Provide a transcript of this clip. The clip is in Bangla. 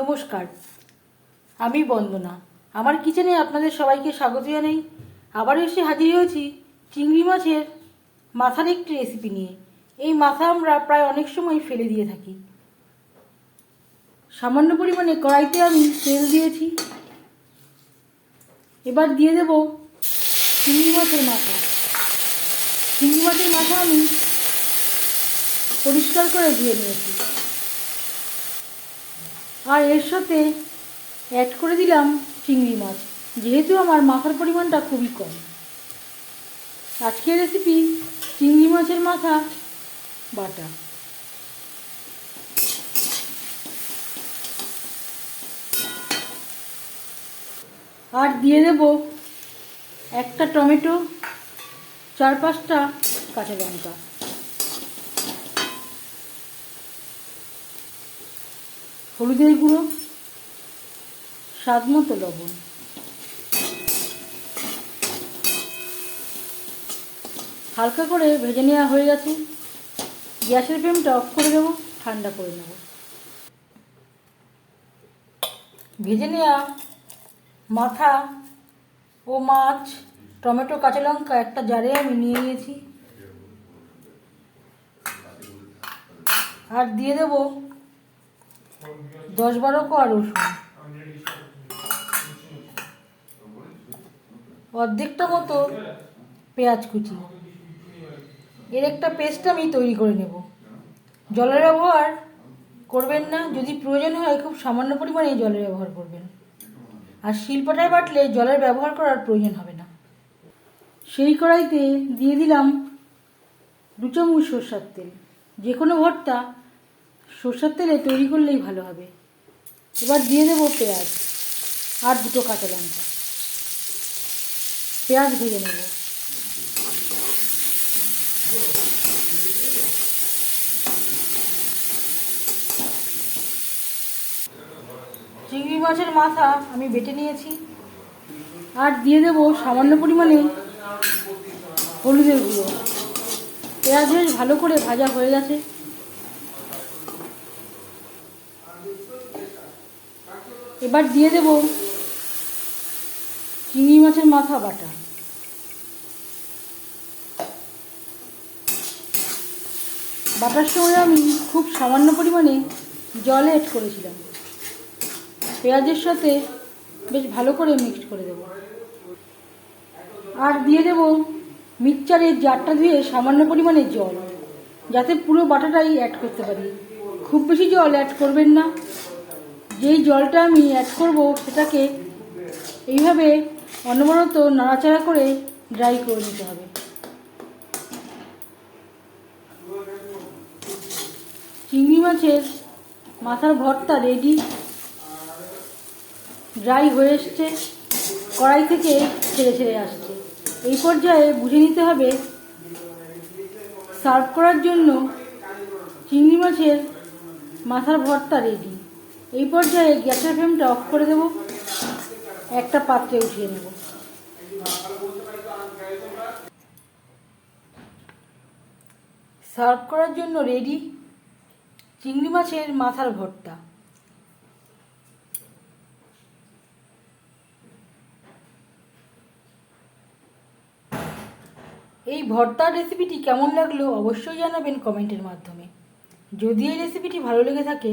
নমস্কার, আমি বন্দনা। আমার কিচেনে আপনাদের সবাইকে স্বাগত জানাই। আবারও এসে হাজির হয়েছি চিংড়ি মাছের মাথার একটি রেসিপি নিয়ে। এই মাথা আমরা প্রায় অনেক সময় ফেলে দিয়ে থাকি। সামান্য পরিমাণে কড়াইতে আমি তেল দিয়েছি। এবার দিয়ে দেব চিংড়ি মাছের মাথা। চিংড়ি মাছের মাথা আমি পরিষ্কার করে ধুয়ে নিয়েছি। আর এর সাথে অ্যাড করে দিলাম চিংড়ি মাছ। যেহেতু আমার মাথার পরিমাণটা খুবই কম। আজকের রেসিপি চিংড়ি মাছের মাথা বাটা। আর দিয়ে দেব একটা টমেটো, চার পাঁচটা কাঁচা লঙ্কা। হলুদের গুঁড়ো, স্বাদ মতো লবণ। হালকা করে ভেজে নেওয়া হয়ে গেছে। গ্যাসের ফ্লেমটা অফ করে দেবো, ঠান্ডা করে নেব। ভেজে নেওয়া মাথা ও মাছ, টমেটো, কাঁচা লঙ্কা একটা জারে আমি নিয়ে নিয়েছি। আর দিয়ে দেবো দশ বারো কোয়া রসুন। অর্ধেকটা মতো পেঁয়াজ কুচি। এর একটা পেস্ট আমি তৈরি করে নেব। জলের ব্যবহার করবেন না, যদি প্রয়োজন হয় খুব সামান্য পরিমাণে জলের ব্যবহার করবেন। আর শিল্পটায় বাটলে জলের ব্যবহার করার প্রয়োজন হবে না। সেই কড়াইতে দিয়ে দিলাম দু চামচ সর্ষার তেল। যে কোনো ভর্তা সর্ষার তেলে তৈরি করলেই ভালো হবে। এবার দিয়ে দেবো পেঁয়াজ আর দুটো কাঁচা লঙ্কা। পেঁয়াজ ভেজে নেব। চিংড়ি মাছের মাথা আমি বেটে নিয়েছি। আর দিয়ে দেবো সামান্য পরিমাণে হলুদের গুঁড়ো। পেঁয়াজ বেশ ভালো করে ভাজা হয়ে গেছে। এবার দিয়ে দেব চিংড়ি মাছের মাথা বাটা। বাটার সময় আমি খুব সামান্য পরিমাণে জল অ্যাড করেছিলাম। পেঁয়াজের সাথে বেশ ভালো করে মিক্সড করে দেব। আর দিয়ে দেব মিক্সচারের জারটা ধুয়ে সামান্য পরিমাণে জল, যাতে পুরো বাটাটাই অ্যাড করতে পারি। খুব বেশি জল অ্যাড করবেন না। যেই জলটা আমি অ্যাড করব সেটাকে এইভাবে অনবরত নাড়াচাড়া করে ড্রাই করে নিতে হবে। চিংড়ি মাছের মাথার ভর্তা রেডি ড্রাই হয়ে এসছে, কড়াই থেকে ছেড়ে ছেড়ে আসছে। এই পর্যায়ে বুঝে নিতে হবে সার্ভ করার জন্য চিংড়ি মাছের মাথার ভর্তা রেডি এই পর্যায়ে গ্যাসের ফ্লেমটা অফ করে দেব। একটা পাত্রে উঠিয়ে নেব। সার্ভ করার জন্য রেডি। চিংড়ি মাছের মাথার ভর্তা। এই ভর্তার রেসিপিটি কেমন লাগল অবশ্যই জানাবেন কমেন্টের মাধ্যমে। যদি এই রেসিপিটি ভালো লেগে থাকে